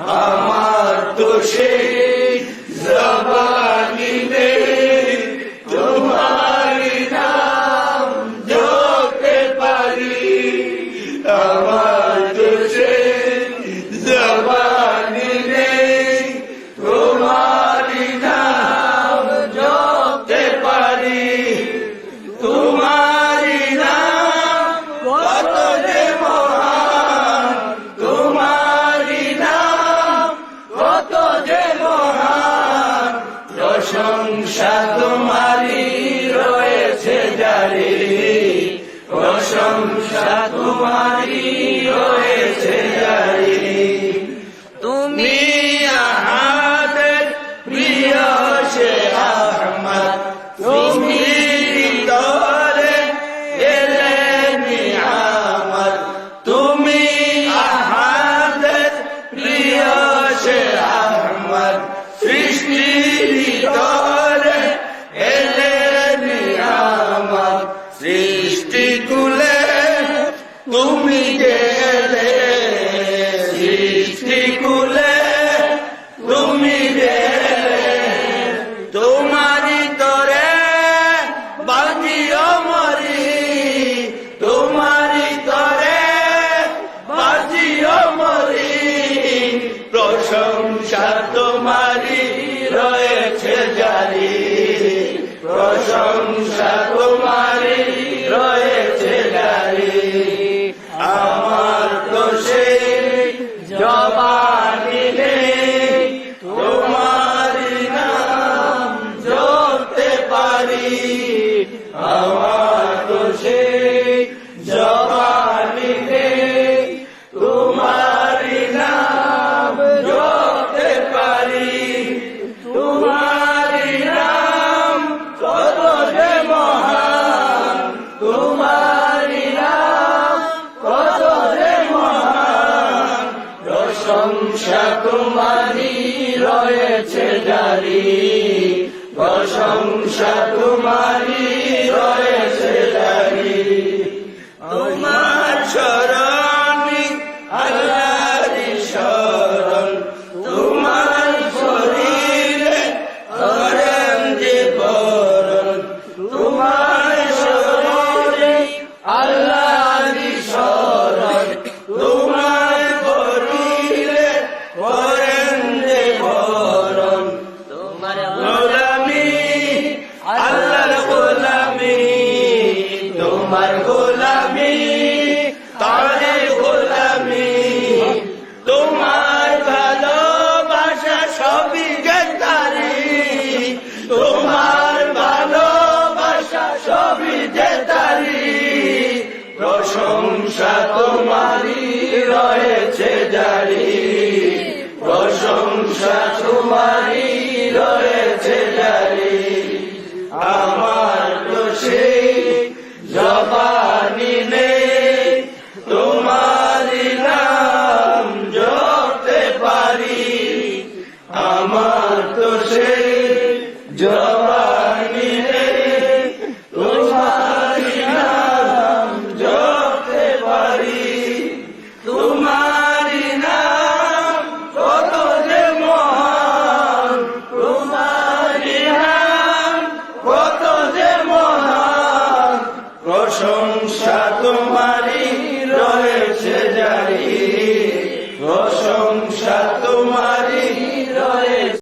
আমার তো প্রশংসা তোমারি রয়েছে তুমি আহাদের প্রিয় সে আহমদ। তুমি তরে এলে তুমি আহমদ। তুমি গেলে সৃষ্টি কুলে তুমি গেলে তোমারি তরে বাজিও মরি তোমারি তরে বাজিও মরি। প্রশংসা তোমারি রয়েছে জারি, প্রশংসা তোমারি নাম কত যে মহান প্রশংসা তোমারি রয়েছে জারি। প্রশংসা তোমারি গোলামি তারে গোলামি। তোমার ভালোবাসা সবই জেতারি। তোমার ভালোবাসা সবই জেতারি। প্রশংসা তোমারি রয়েছে জারি। প্রশংসা তোমারি রয়েছে জারি। আমার সেই জব